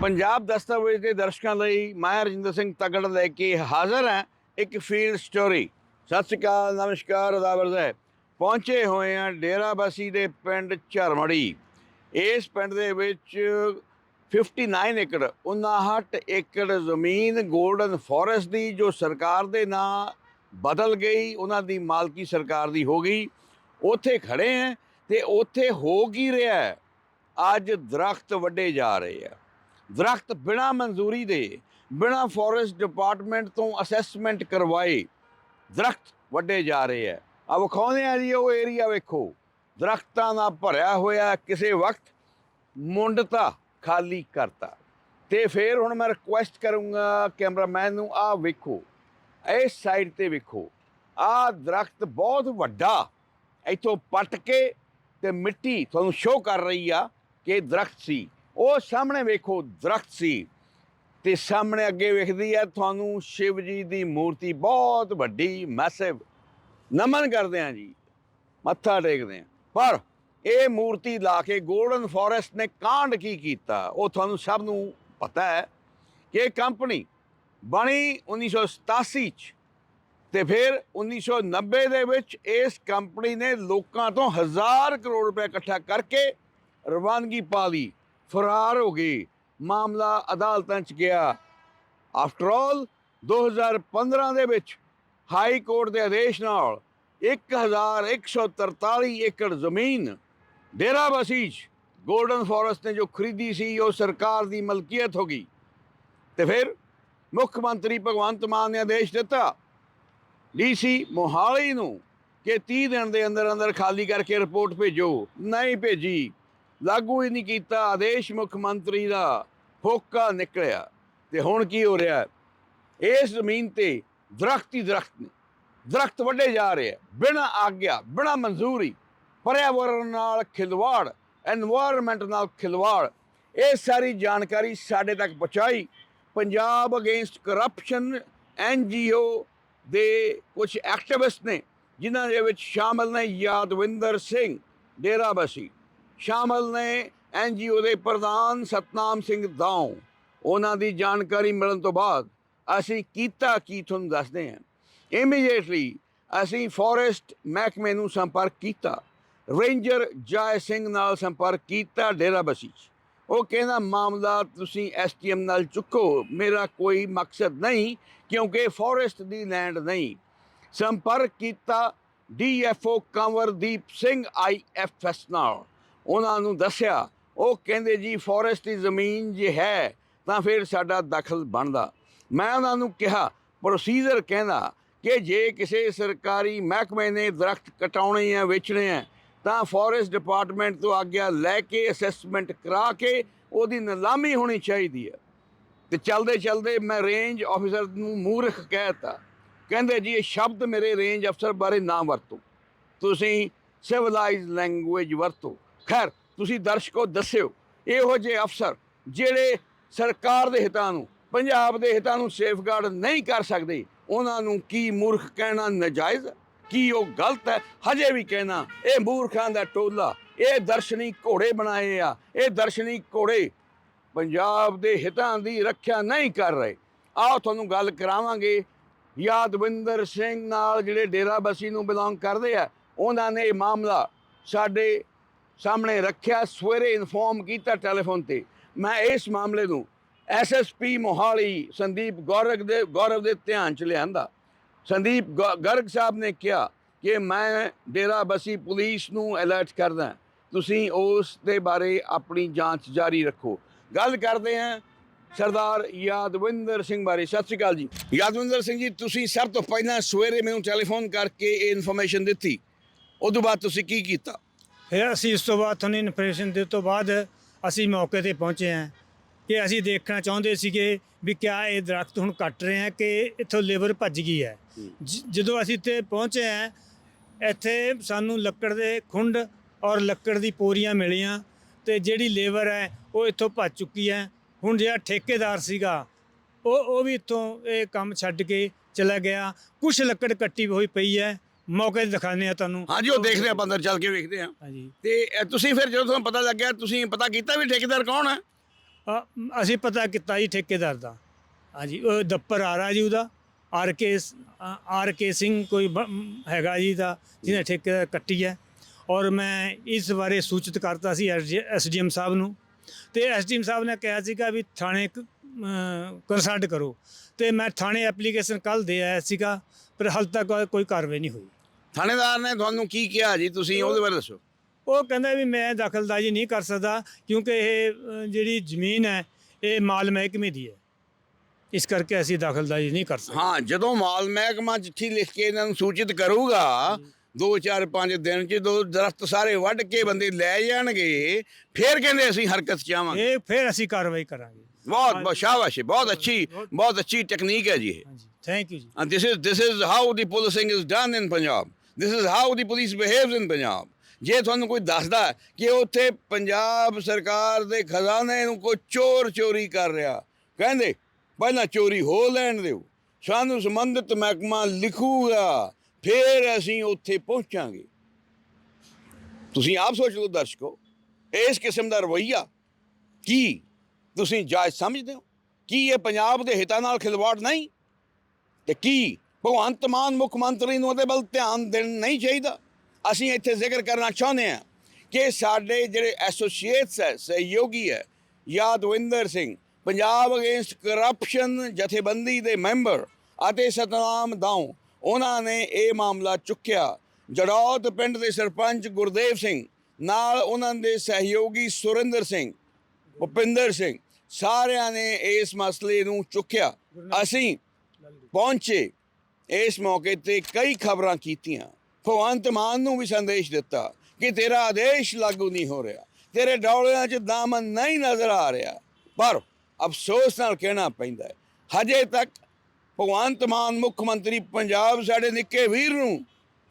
ਪੰਜਾਬ ਦਸਤਾਵੇਜ਼ ਦੇ ਦਰਸ਼ਕਾਂ ਲਈ ਮੈਂ ਰਜਿੰਦਰ ਸਿੰਘ ਤਗੜ ਲੈ ਕੇ ਹਾਜ਼ਰ ਹਾਂ ਇੱਕ ਫੀਲਡ ਸਟੋਰੀ। ਸਤਿ ਸ਼੍ਰੀ ਅਕਾਲ, ਨਮਸਕਾਰ ਅਦਾਵਰਜ਼ ਹੈ ਪਹੁੰਚੇ ਹੋਏ ਹਾਂ ਡੇਰਾਬੱਸੀ ਦੇ ਪਿੰਡ ਝਰਮੜੀ। ਇਸ ਪਿੰਡ ਦੇ ਵਿੱਚ 59 ਏਕੜ 59 ਏਕੜ ਜ਼ਮੀਨ 골ਡਨ ਫੋਰੈਸਟ ਦੀ ਜੋ ਸਰਕਾਰ ਦੇ ਨਾਂ ਬਦਲ ਗਈ, ਉਹਨਾਂ ਦੀ ਮਾਲਕੀ ਸਰਕਾਰ ਦੀ ਹੋ ਗਈ। ਉੱਥੇ ਖੜੇ ਹੈ ਤੇ ਉੱਥੇ ਹੋ ਕੀ ਰਿਹਾ ਅੱਜ ਦਰਖਤ ਵੱਡੇ ਜਾ ਰਹੇ ਆ। ਦਰਖਤ ਬਿਨਾ ਮਨਜ਼ੂਰੀ ਦੇ, ਬਿਨਾ ਫੋਰੈਸਟ ਡਿਪਾਰਟਮੈਂਟ ਤੋਂ ਅਸੈਸਮੈਂਟ ਕਰਵਾਏ, ਦਰਖਤ ਵੱਡੇ ਜਾ ਰਹੇ ਆ ਆ ਵਿਖਾਉਂਦੇ ਆ ਜੀ, ਉਹ ਏਰੀਆ ਵੇਖੋ। ਦਰਖਤਾਂ ਦਾ ਭਰਿਆ ਹੋਇਆ ਕਿਸੇ ਵਕਤ ਮੁੰਡਤਾ ਖਾਲੀ ਕਰਤਾ। ਤੇ ਫਿਰ ਹੁਣ ਮੈਂ ਰਿਕੁਐਸਟ ਕਰੂੰਗਾ ਕੈਮਰਾਮੈਨ ਨੂੰ ਆ ਵੇਖੋ, ਇਸ ਸਾਈਡ ਤੇ ਵੇਖੋ। ਆ ਦਰਖਤ ਬਹੁਤ ਵੱਡਾ, ਇੱਥੋਂ ਪੱਟ ਕੇ ਤੇ ਮਿੱਟੀ ਤੁਹਾਨੂੰ ਸ਼ੋਅ ਕਰ ਰਹੀ ਆ ਕਿ ਇਹ ਦਰਖਤ ਸੀ। ਉਹ ਸਾਹਮਣੇ ਵੇਖੋ, ਦਰਖਤ ਸੀ ਤੇ ਸਾਹਮਣੇ ਅੱਗੇ ਵੇਖਦੀ ਹੈ, ਤੁਹਾਨੂੰ ਸ਼ਿਵ ਜੀ ਦੀ ਮੂਰਤੀ ਬਹੁਤ ਵੱਡੀ ਮੈਸਿਵ ਨਮਨ ਕਰਦੇ ਆ ਜੀ, ਮੱਥਾ ਟੇਕਦੇ ਆ ਪਰ ਇਹ ਮੂਰਤੀ ਲਾ ਕੇ 골ਡਨ ਫੋਰੈਸਟ ਨੇ ਕਾਂਡ ਕੀ ਕੀਤਾ? ਉਹ ਤੁਹਾਨੂੰ ਸਭ ਨੂੰ ਪਤਾ ਹੈ ਕਿ ਇਹ ਕੰਪਨੀ ਬਣੀ 1987 ਚ ਤੇ ਫਿਰ 1990 ਦੇ ਵਿੱਚ ਇਸ ਕੰਪਨੀ ਨੇ ਲੋਕਾਂ ਤੋਂ ਹਜ਼ਾਰ ਕਰੋੜ ਰੁਪਏ ਇਕੱਠਾ ਕਰਕੇ ਰਵਾਨਗੀ ਪਾ ਲਈ। ਫਰਾਰ ਹੋ ਗਈ। ਮਾਮਲਾ ਅਦਾਲਤਾਂ 'ਚ ਗਿਆ। ਆਫਟਰ ਆਲ 2015 ਦੇ ਵਿੱਚ ਹਾਈ ਕੋਰਟ ਦੇ ਆਦੇਸ਼ ਨਾਲ 1143 ਏਕੜ ਜ਼ਮੀਨ ਡੇਰਾਬੱਸੀ 'ਚ ਗੋਲਡਨ ਫੋਰੈਸਟ ਨੇ ਜੋ ਖਰੀਦੀ ਸੀ, ਉਹ ਸਰਕਾਰ ਦੀ ਮਲਕੀਅਤ ਹੋ ਗਈ। ਤੇ ਫਿਰ ਮੁੱਖ ਮੰਤਰੀ ਭਗਵੰਤ ਮਾਨ ਨੇ ਆਦੇਸ਼ ਦਿੱਤਾ। ਡੀਸੀ ਮੋਹਾਲੀ ਨੂੰ ਕਿ 30 ਦਿਨ ਦੇ ਅੰਦਰ ਅੰਦਰ ਖਾਲੀ ਕਰਕੇ ਰਿਪੋਰਟ ਭੇਜੋ। ਨਹੀਂ ਭੇਜੀ। ਲਾਗੂ ਹੀ ਨਹੀਂ ਕੀਤਾ, ਆਦੇਸ਼ ਮੁੱਖ ਮੰਤਰੀ ਦਾ ਹੋਕਾ ਨਿਕਲਿਆ। ਤੇ ਹੁਣ ਕੀ ਹੋ ਰਿਹਾ ਇਸ ਜ਼ਮੀਨ ਤੇ ਦਰਖਤ ਹੀ ਦਰਖਤ ਨੇ। ਦਰਖਤ ਵੱਡੇ ਜਾ ਰਹੇ ਆ ਬਿਨਾਂ ਆਗਿਆ, ਬਿਨਾਂ ਮਨਜ਼ੂਰੀ। ਪਰਿਆਵਰਨ ਨਾਲ ਖਿਲਵਾੜ এনवायरमेंट ਨਾਲ ਖਿਲਵਾੜ, ਇਹ ਸਾਰੀ ਜਾਣਕਾਰੀ ਸਾਡੇ ਤੱਕ ਪਹੁੰਚਾਈ। Punjab against corruption N G ਓ ਦੇ ਕੁਝ ਐਕਟਿਵਿਸਟ ਨੇ, ਜਿਨ੍ਹਾਂ ਦੇ ਵਿੱਚ ਸ਼ਾਮਲ ਨੇ ਯਾਦਵਿੰਦਰ ਸਿੰਘ ਡੇਰਾਬਸੀ। ਸ਼ਾਮਲ ਨੇ ਐਨਜੀਓ ਦੇ ਪ੍ਰਧਾਨ ਸਤਨਾਮ ਸਿੰਘ ਦਾਉ ਉਹਨਾਂ ਦੀ ਜਾਣਕਾਰੀ ਮਿਲਣ ਤੋਂ ਬਾਅਦ ਅਸੀਂ ਕੀਤਾ ਕੀ ਤੁਹਾਨੂੰ ਦੱਸਦੇ ਹਾਂ। ਇਮੀਡੀਏਟਲੀ ਅਸੀਂ ਫੋਰੈਸਟ ਮਹਿਕਮੇ ਨੂੰ ਸੰਪਰਕ ਕੀਤਾ। ਰੇਂਜਰ ਜੈ ਸਿੰਘ ਨਾਲ ਸੰਪਰਕ ਕੀਤਾ ਡੇਰਾਬੱਸੀ 'ਚ। ਉਹ ਕਹਿੰਦਾ, ਮਾਮਲਾ ਤੁਸੀਂ ਐਸਟੀਐਮ ਨਾਲ ਚੁੱਕੋ। ਮੇਰਾ ਕੋਈ ਮਕਸਦ ਨਹੀਂ, ਕਿਉਂਕਿ ਫੋਰੈਸਟ ਦੀ ਲੈਂਡ ਨਹੀਂ। ਸੰਪਰਕ ਕੀਤਾ ਡੀਐਫਓ ਕੰਵਰਦੀਪ ਸਿੰਘ ਆਈਐਫਐਸ ਨਾਲ। ਉਹਨਾਂ ਨੂੰ ਦੱਸਿਆ, ਉਹ ਕਹਿੰਦੇ ਜੀ ਫੋਰੈਸਟ ਦੀ ਜ਼ਮੀਨ ਜੇ ਹੈ, ਤਾਂ ਫਿਰ ਸਾਡਾ ਦਖਲ ਬਣਦਾ। ਮੈਂ ਉਹਨਾਂ ਨੂੰ ਕਿਹਾ ਪ੍ਰੋਸੀਜਰ ਕਹਿੰਦਾ ਕਿ ਜੇ ਕਿਸੇ ਸਰਕਾਰੀ ਮਹਿਕਮੇ ਨੇ ਦਰਖਤ ਕਟਾਉਣੇ ਆ, ਵੇਚਣੇ ਆ, ਤਾਂ ਫੋਰੈਸਟ ਡਿਪਾਰਟਮੈਂਟ ਤੋਂ ਆਗਿਆ ਲੈ ਕੇ ਅਸੈਸਮੈਂਟ ਕਰਾ ਕੇ ਉਹਦੀ ਨਿਲਾਮੀ ਹੋਣੀ ਚਾਹੀਦੀ ਹੈ। ਤੇ ਚਲਦੇ ਚਲਦੇ ਮੈਂ ਰੇਂਜ ਆਫੀਸਰ ਨੂੰ ਮੂਰਖ ਕਹਿਤਾ। ਕਹਿੰਦੇ ਜੀ, ਇਹ ਸ਼ਬਦ ਮੇਰੇ ਰੇਂਜ ਅਫਸਰ ਬਾਰੇ ਨਾ ਵਰਤੋ। ਤੁਸੀਂ ਸਿਵਲਾਈਜ਼ ਲੈਂਗੁਏਜ ਵਰਤੋ। ਖੈਰ, ਤੁਸੀਂ ਦਰਸ਼ਕੋ ਦੱਸਿਓ, ਇਹੋ ਜਿਹੇ ਅਫਸਰ ਜਿਹੜੇ ਸਰਕਾਰ ਦੇ ਹਿੱਤਾਂ ਨੂੰ, ਪੰਜਾਬ ਦੇ ਹਿੱਤਾਂ ਨੂੰ ਸੇਫਗਾਰਡ ਨਹੀਂ ਕਰ ਸਕਦੇ, ਉਹਨਾਂ ਨੂੰ ਕੀ ਮੂਰਖ ਕਹਿਣਾ ਨਜਾਇਜ਼? ਕੀ ਉਹ ਗਲਤ ਹੈ? ਹਜੇ ਵੀ ਕਹਿਣਾ, ਇਹ ਮੂਰਖਾਂ ਦਾ ਟੋਲਾ, ਇਹ ਦਰਸ਼ਨੀ ਘੋੜੇ ਬਣਾਏ ਆ, ਇਹ ਦਰਸ਼ਨੀ ਘੋੜੇ ਪੰਜਾਬ ਦੇ ਹਿੱਤਾਂ ਦੀ ਰੱਖਿਆ ਨਹੀਂ ਕਰ ਰਹੇ। ਆਓ ਤੁਹਾਨੂੰ ਗੱਲ ਕਰਾਵਾਂਗੇ। ਯਾਦਵਿੰਦਰ ਸਿੰਘ ਨਾਲ ਜਿਹੜੇ ਡੇਰਾਬੱਸੀ ਨੂੰ ਬਿਲੋਂਗ ਕਰਦੇ ਆ, ਉਹਨਾਂ ਨੇ ਇਹ ਮਾਮਲਾ ਸਾਡੇ ਸਾਹਮਣੇ ਰੱਖਿਆ, ਸਵੇਰੇ ਇਨਫੋਰਮ ਕੀਤਾ ਟੈਲੀਫੋਨ ਤੇ। ਮੈਂ ਇਸ ਮਾਮਲੇ ਨੂੰ ਐਸਐਸਪੀ ਮੋਹਾਲੀ ਸੰਦੀਪ ਗੌਰਵ ਦੇ ਗੌਰਵ ਦੇ ਧਿਆਨ ਚ ਲਿਆਂਦਾ। ਸੰਦੀਪ ਗੌ- ਗਰਗ ਸਾਹਿਬ ਨੇ ਕਿਹਾ ਕਿ ਮੈਂ ਡੇਰਾ ਡੇਰਾਬੱਸੀ ਪੁਲਿਸ ਨੂੰ ਅਲਰਟ ਕਰਦਾ। ਤੁਸੀਂ ਉਸ ਦੇ ਬਾਰੇ ਆਪਣੀ ਜਾਂਚ ਜਾਰੀ ਰੱਖੋ। ਗੱਲ ਕਰਦੇ ਹਾਂ ਸਰਦਾਰ ਯਾਦਵਿੰਦਰ ਸਿੰਘ ਬਾਰੇ। ਸਤਿ ਸ਼੍ਰੀ ਅਕਾਲ ਜੀ। ਯਾਦਵਿੰਦਰ ਸਿੰਘ ਜੀ, ਤੁਸੀਂ ਸਭ ਤੋਂ ਪਹਿਲਾਂ ਸਵੇਰੇ ਮੈਨੂੰ ਟੈਲੀਫੋਨ ਕਰਕੇ ਇਹ ਇਨਫੋਰਮੇਸ਼ਨ ਦਿੱਤੀ। ਉਦੋਂ ਬਾਅਦ ਤੁਸੀਂ ਕੀ ਕੀਤਾ? ਫਿਰ ਅਸੀਂ ਇਸ ਤੋਂ ਬਾਅਦ ਤੁਹਾਨੂੰ ਇਨਫੋਰਮੇਸ਼ਨ ਦੇ ਤੋਂ ਬਾਅਦ ਅਸੀਂ ਮੌਕੇ ਤੇ ਪਹੁੰਚੇ ਹਾਂ ਕਿ ਅਸੀਂ ਦੇਖਣਾ ਚਾਹੁੰਦੇ ਸੀਗੇ ਵੀ ਕਿਆ ਇਹ ਦਰਖਤ ਹੁਣ ਕੱਟ ਰਹੇ ਆ ਕਿ ਇੱਥੋਂ ਲੇਬਰ ਭੱਜ ਗਈ ਹੈ। ਜ- ਜਦੋਂ ਅਸੀਂ ਇੱਥੇ ਪਹੁੰਚੇ ਹਾਂ, ਇੱਥੇ ਸਾਨੂੰ ਲੱਕੜ ਦੇ ਖੁੰਡ ਔਰ ਲੱਕੜ ਦੀ ਪੋਰੀਆਂ ਮਿਲੀਆਂ ਤੇ ਜਿਹੜੀ ਲੇਬਰ ਹੈ ਉਹ ਇੱਥੋਂ ਭੱਜ ਚੁੱਕੀ ਹੈ। ਹੁਣ ਜਿਹੜਾ ਠੇਕੇਦਾਰ ਸੀਗਾ, ਉਹ ਉਹ ਵੀ ਇੱਥੋਂ ਇਹ ਕੰਮ ਛੱਡ ਕੇ ਚਲਾ ਗਿਆ। ਕੁਝ ਲੱਕੜ ਕੱਟੀ ਹੋਈ ਪਈ ਹੈ। ਮੌਕੇ ਤੇ ਦਿਖਾਉਂਦੇ ਆ ਤੁਹਾਨੂੰ। ਹਾਂਜੀ ਉਹ ਦੇਖਦੇ ਆਪਾਂ ਅੰਦਰ ਚੱਲ ਕੇ ਵੇਖਦੇ ਹਾਂ ਹਾਂਜੀ। ਤੇ ਤੁਸੀਂ ਫਿਰ ਜਦੋਂ ਤੁਹਾਨੂੰ ਪਤਾ ਲੱਗਿਆ ਤੁਸੀਂ ਪਤਾ ਕੀਤਾ ਵੀ ਠੇਕੇਦਾਰ ਕੌਣ ਹੈ ਅ, ਅਸੀਂ ਪਤਾ ਕੀਤਾ ਜੀ ਠੇਕੇਦਾਰ ਦਾ। ਹਾਂਜੀ ਉਹ ਦੱਪਰ ਆ ਰਿਹਾ ਜੀ ਉਹਦਾ। R K R K Singh ਕੋਈ ਬ- ਹੈਗਾ ਜੀ ਦਾ ਜਿਹਨੇ ਠੇਕੇਦਾਰ ਕੱਟੀ ਹੈ। ਔਰ ਮੈਂ ਇਸ ਬਾਰੇ ਸੂਚਿਤ ਕਰਤਾ ਸੀ ਐਸਡੀਐਮ ਸਾਹਿਬ ਨੂੰ। ਤੇ ਐਸਡੀਐਮ ਸਾਹਿਬ ਨੇ ਕਿਹਾ ਸੀਗਾ ਵੀ ਥਾਣੇ ਕੰਸਲਟ ਕਰੋ। ਤੇ ਮੈਂ ਥਾਣੇ ਐਪਲੀਕੇਸ਼ਨ ਕੱਲ ਦੇ ਆਇਆ ਸੀਗਾ ਪਰ ਹਾਲ ਤੱਕ ਕੋਈ ਕਾਰਵਾਈ ਨਹੀਂ ਹੋਈ। ਥਾਣੇਦਾਰ ਨੇ ਤੁਹਾਨੂੰ ਕੀ ਕਿਹਾ ਜੀ? ਤੁਸੀਂ ਉਹਦੇ ਬਾਰੇ ਦੱਸੋ। ਉਹ ਕਹਿੰਦਾ ਵੀ ਮੈਂ ਦਖਲਅੰਦਾਜ਼ੀ ਨਹੀਂ ਕਰ ਸਕਦਾ ਕਿਉਂਕਿ ਇਹ ਅ, ਜਿਹੜੀ ਜ਼ਮੀਨ ਹੈ ਇਹ ਮਾਲ ਮਹਿਕਮੇ ਦੀ ਹੈ। ਇਸ ਕਰਕੇ ਅਸੀਂ ਦਖਲਅੰਦਾਜ਼ੀ ਨਹੀਂ ਕਰ ਸਕਦੇ। ਹਾਂ ਜਦੋਂ ਮਾਲ ਮਹਿਕਮਾ ਚਿੱਠੀ ਲਿਖ ਕੇ ਇਹਨਾਂ ਨੂੰ ਸੂਚਿਤ ਕਰੂਗਾ 2 4 5 ਦਿਨ ਚ ਦੋ ਦਰਖਤ ਸਾਰੇ ਵੱਢ ਕੇ ਬੰਦੇ ਲੈ ਜਾਣਗੇ ਫਿਰ ਕਹਿੰਦੇ ਅਸੀਂ ਹਰਕਤ ਚਾਹਾਂਗੇ ਇਹ ਫਿਰ ਅਸੀਂ ਕਾਰਵਾਈ ਕਰਾਂਗੇ। ਬਹੁਤ ਬਹੁਤ ਸ਼ਾਬਾਸ਼ ਬਹੁਤ ਅੱਛੀ ਬਹੁਤ ਅੱਛੀ ਟੈਕਨੀਕ ਹੈ ਜੀ ਇਹ। ਹਾਂਜੀ ਥੈਂਕ ਯੂ ਜੀ। And this is this is how the policing is done in Punjab. This is how the police behaves in Punjab ਜੇ ਤੁਹਾਨੂੰ ਕੋਈ ਦੱਸਦਾ ਕਿ ਉੱਥੇ ਪੰਜਾਬ ਸਰਕਾਰ ਦੇ ਖਜ਼ਾਨੇ ਨੂੰ ਕੋਈ ਚੋਰ ਚੋਰੀ ਕਰ ਰਿਹਾ, ਕਹਿੰਦੇ, ਪਹਿਲਾਂ ਚੋਰੀ ਹੋ ਲੈਣ ਦਿਓ, ਸਾਨੂੰ ਸੰਬੰਧਿਤ ਮਹਿਕਮਾ ਲਿਖੂਗਾ, ਫਿਰ ਅਸੀਂ ਉੱਥੇ ਪਹੁੰਚਾਂਗੇ। ਤੁਸੀਂ ਆਪ ਸੋਚ ਲਓ ਦਰਸ਼ਕੋ, ਇਸ ਕਿਸਮ ਦਾ ਰਵਈਆ ਕੀ ਤੁਸੀਂ ਜਾਇਜ਼ ਸਮਝਦੇ ਹੋ? ਕੀ ਇਹ ਪੰਜਾਬ ਦੇ ਹਿੱਤਾਂ ਨਾਲ ਖਿਲਵਾੜ ਨਹੀਂ? ਤੇ ਕੀ ਭਗਵੰਤ ਮਾਨ ਮੁੱਖ ਮੰਤਰੀ ਨੂੰ ਉਹਦੇ ਵੱਲ ਧਿਆਨ ਦੇਣਾ ਨਹੀਂ ਚਾਹੀਦਾ। ਅਸੀਂ ਇੱਥੇ ਜ਼ਿਕਰ ਕਰਨਾ ਚਾਹੁੰਦੇ ਹਾਂ ਕਿ ਸਾਡੇ ਜਿਹੜੇ ਐਸੋਸੀਏਟਸ ਹੈ, ਸਹਿਯੋਗੀ ਹੈ, ਯਾਦਵਿੰਦਰ ਸਿੰਘ, ਪੰਜਾਬ ਅਗੇਂਸਟ ਕਰਪਸ਼ਨ ਜਥੇਬੰਦੀ ਦੇ ਮੈਂਬਰ ਅਤੇ ਸਤਨਾਮ ਦਾਉ ਉਹਨਾਂ ਨੇ ਇਹ ਮਾਮਲਾ ਚੁੱਕਿਆ। ਜੜੌਤ ਪਿੰਡ ਦੇ ਸਰਪੰਚ ਗੁਰਦੇਵ ਸਿੰਘ, ਨਾਲ ਉਹਨਾਂ ਦੇ ਸਹਿਯੋਗੀ ਸੁਰਿੰਦਰ ਸਿੰਘ, ਭੁਪਿੰਦਰ ਸਿੰਘ, ਸਾਰਿਆਂ ਨੇ ਇਸ ਮਸਲੇ ਨੂੰ ਚੁੱਕਿਆ। ਅਸੀਂ ਪਹੁੰਚੇ ਇਸ ਮੌਕੇ ਤੇ ਕਈ ਖਬਰਾਂ ਕੀਤੀਆਂ। ਭਗਵੰਤ ਮਾਨ ਨੂੰ ਵੀ ਸੰਦੇਸ਼ ਦਿੱਤਾ ਕਿ ਤੇਰਾ ਆਦੇਸ਼ ਲਾਗੂ ਨਹੀਂ ਹੋ ਰਿਹਾ। ਤੇਰੇ ਡੌਲਿਆਂ 'ਚ ਦਾਮਨ ਨਹੀਂ ਨਜ਼ਰ ਆ ਰਿਹਾ। ਪਰ ਅਫਸੋਸ ਨਾਲ ਕਹਿਣਾ ਪੈਂਦਾ ਹਜੇ ਤੱਕ ਭਗਵੰਤ ਮਾਨ ਮੁੱਖ ਮੰਤਰੀ ਪੰਜਾਬ ਸਾਡੇ ਨਿੱਕੇ ਵੀਰ ਨੂੰ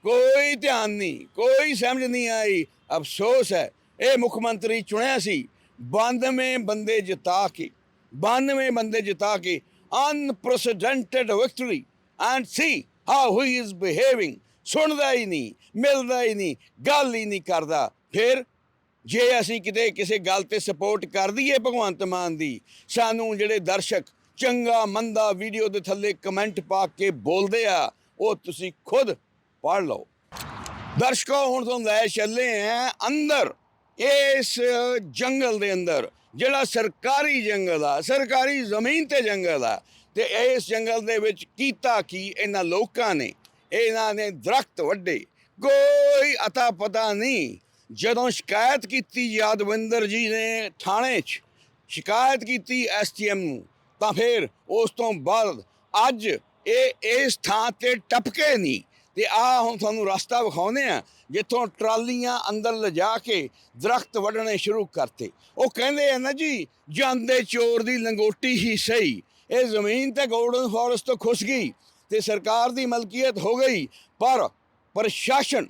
ਕੋਈ ਧਿਆਨ ਨਹੀਂ, ਕੋਈ ਸਮਝ ਨਹੀਂ ਆਈ। ਅਫਸੋਸ ਹੈ, ਇਹ ਮੁੱਖ ਮੰਤਰੀ ਚੁਣਿਆ ਸੀ। 92 ਬੰਦੇ ਜਿਤਾ ਕੇ 92 ਬੰਦੇ ਜਿਤਾ ਕੇ unprecedented victory and see how he is behaving ਸੁਣਦਾ ਹੀ ਨਹੀਂ, ਮਿਲਦਾ ਹੀ ਨਹੀਂ, ਗੱਲ ਹੀ ਨਹੀਂ ਕਰਦਾ। ਫਿਰ ਜੇ ਅਸੀਂ ਕਿਤੇ ਕਿਸੇ ਗੱਲ ਤੇ ਸਪੋਰਟ ਕਰ ਦਈਏ ਭਗਵੰਤ ਮਾਨ ਦੀ, ਸਾਨੂੰ ਜਿਹੜੇ ਦਰਸ਼ਕ ਚੰਗਾ ਮੰਦਾ ਵੀਡੀਓ ਦੇ ਥੱਲੇ ਕਮੈਂਟ ਪਾ ਕੇ ਬੋਲਦੇ ਆ, ਉਹ ਤੁਸੀਂ ਖੁਦ ਪੜ੍ਹ ਲਓ। ਦਰਸ਼ਕੋ, ਹੁਣ ਤੁਹਾਨੂੰ ਲੈ ਚੱਲੇ ਆ ਅੰਦਰ, ਇਸ ਜੰਗਲ ਦੇ ਅੰਦਰ, ਜਿਹੜਾ ਸਰਕਾਰੀ ਜੰਗਲ ਆ, ਸਰਕਾਰੀ ਜ਼ਮੀਨ ਤੇ ਜੰਗਲ ਆ ਤੇ ਇਸ ਜੰਗਲ ਦੇ ਵਿੱਚ ਕੀਤਾ ਕੀ ਇਹਨਾਂ ਲੋਕਾਂ ਨੇ? ਇਹਨਾਂ ਨੇ ਦਰਖਤ ਵੱਡੇ ਕੋਈ ਅਤਾ ਪਤਾ ਨਹੀਂ ਜਦੋਂ ਸ਼ਿਕਾਇਤ ਕੀਤੀ ਯਾਦਵਿੰਦਰ ਜੀ ਨੇ ਥਾਣੇ 'ਚ, ਸ਼ਿਕਾਇਤ ਕੀਤੀ ਐਸਟੀਐਮ ਨੂੰ, ਤਾਂ ਫਿਰ ਉਸ ਤੋਂ ਬਾਅਦ ਅੱਜ ਇਹ, ਇਸ ਥਾਂ ਤੇ ਟਪਕੇ ਨਹੀਂ। ਤੇ ਆ ਹੁਣ ਤੁਹਾਨੂੰ ਰਸਤਾ ਵਿਖਾਉਂਦੇ ਆ ਜਿੱਥੋਂ ਟਰਾਲੀਆਂ ਅੰਦਰ ਲਿਜਾ ਕੇ ਦਰਖਤ ਵੱਢਣੇ ਸ਼ੁਰੂ ਕਰਤੇ। ਉਹ ਕਹਿੰਦੇ ਆ ਨਾ ਜੀ, ਜਾਂਦੇ ਚੋਰ ਦੀ ਲੰਗੋਟੀ ਹੀ ਸਹੀ ਇਹ ਜ਼ਮੀਨ ਤੇ ਗੋਲਡਨ ਫੋਰੈਸਟ ਤੋਂ ਖੁਸ਼ ਗਈ ਤੇ ਸਰਕਾਰ ਦੀ ਮਲਕੀਅਤ ਹੋ ਗਈ, ਪਰ ਪ੍ਰਸ਼ਾਸਨ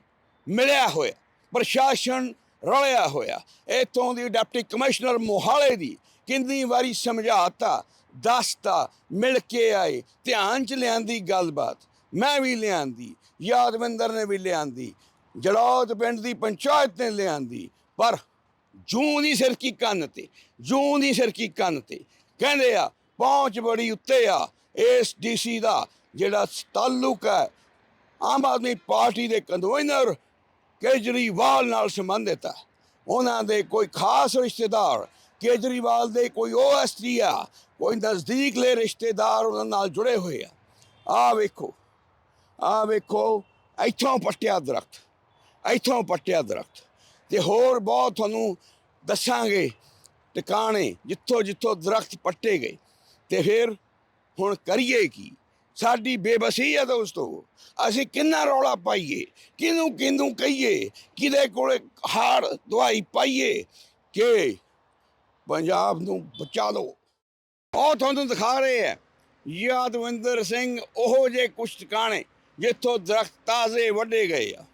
ਮਿਲਿਆ ਹੋਇਆ, ਪ੍ਰਸ਼ਾਸਨ ਰਲਿਆ ਹੋਇਆ। ਇੱਥੋਂ ਦੀ ਡਿਪਟੀ ਕਮਿਸ਼ਨਰ ਮੋਹਾਲੇ ਦੀ ਕਿੰਨੀ ਵਾਰੀ ਸਮਝਾਤਾ, ਦੱਸਤਾ, ਮਿਲ ਕੇ ਆਏ, ਧਿਆਨ ਚ ਲਿਆਂਦੀ ਗੱਲਬਾਤ, ਮੈਂ ਵੀ ਲਿਆਂਦੀ, ਯਾਦਵਿੰਦਰ ਨੇ ਵੀ ਲਿਆਂਦੀ, ਜਲੌਦ ਪਿੰਡ ਦੀ ਪੰਚਾਇਤ ਨੇ ਲਿਆਂਦੀ, ਪਰ ਜੂੰ ਦੀ ਸਿਰਕੀ ਕੰਨ ਤੇ, ਜੂੰ ਦੀ ਸਿਰਕੀ ਕੰਨ ਤੇ। ਕਹਿੰਦੇ ਆ ਪਹੁੰਚ ਬੜੀ ਉੱਤੇ ਆ, ਇਸ ਡੀਸੀ ਦਾ ਜਿਹੜਾ ਤਾਲੁਕ ਹੈ, ਆਮ ਆਦਮੀ ਪਾਰਟੀ ਦੇ ਕਨਵੀਨਰ ਕੇਜਰੀਵਾਲ ਨਾਲ ਸੰਬੰਧਿਤ ਹੈ। ਉਹਨਾਂ ਦੇ ਕੋਈ ਖਾਸ ਰਿਸ਼ਤੇਦਾਰ ਕੇਜਰੀਵਾਲ ਦੇ ਕੋਈ ਓਐਸਟੀ ਆ, ਕੋਈ ਨਜ਼ਦੀਕਲੇ ਰਿਸ਼ਤੇਦਾਰ ਉਹਨਾਂ ਨਾਲ ਜੁੜੇ ਹੋਏ ਆ। ਆ ਵੇਖੋ ਆ ਵੇਖੋ, ਇੱਥੋਂ ਪੱਟਿਆ ਦਰਖਤ, ਇੱਥੋਂ ਪੱਟਿਆ ਦਰਖਤ। ਤੇ ਹੋਰ ਬਹੁਤ ਤੁਹਾਨੂੰ ਦੱਸਾਂਗੇ, ਟਿਕਾਣੇ ਜਿੱਥੋਂ ਜਿੱਥੋਂ ਦਰਖਤ ਪੱਟੇ ਗਏ। ਤੇ ਫਿਰ ਹੁਣ ਕਰੀਏ ਕੀ? ਸਾਡੀ ਬੇਬਸੀ ਹੈ ਦੋਸਤੋ ਅਸੀਂ ਕਿੰਨਾ ਰੌਲਾ ਪਾਈਏ? ਕਿਹਨੂੰ ਕਿਹਨੂੰ ਕਹੀਏ? ਕਿਹਦੇ ਕੋਲੇ ਹਾਰ ਦਵਾਈ ਪਾਈਏ ਕਿ ਪੰਜਾਬ ਨੂੰ ਬਚਾ ਲਓ? ਉਹ ਤੁਹਾਨੂੰ ਦਿਖਾ ਰਹੇ ਆ। ਯਾਦਵਿੰਦਰ ਸਿੰਘ ਉਹ ਜੇ ਕੁਛ ਟਿਕਾਣੇ ਜਿੱਥੋਂ ਦਰਖਤ ਤਾਜ਼ੇ ਵੱਢੇ ਗਏ ਆ।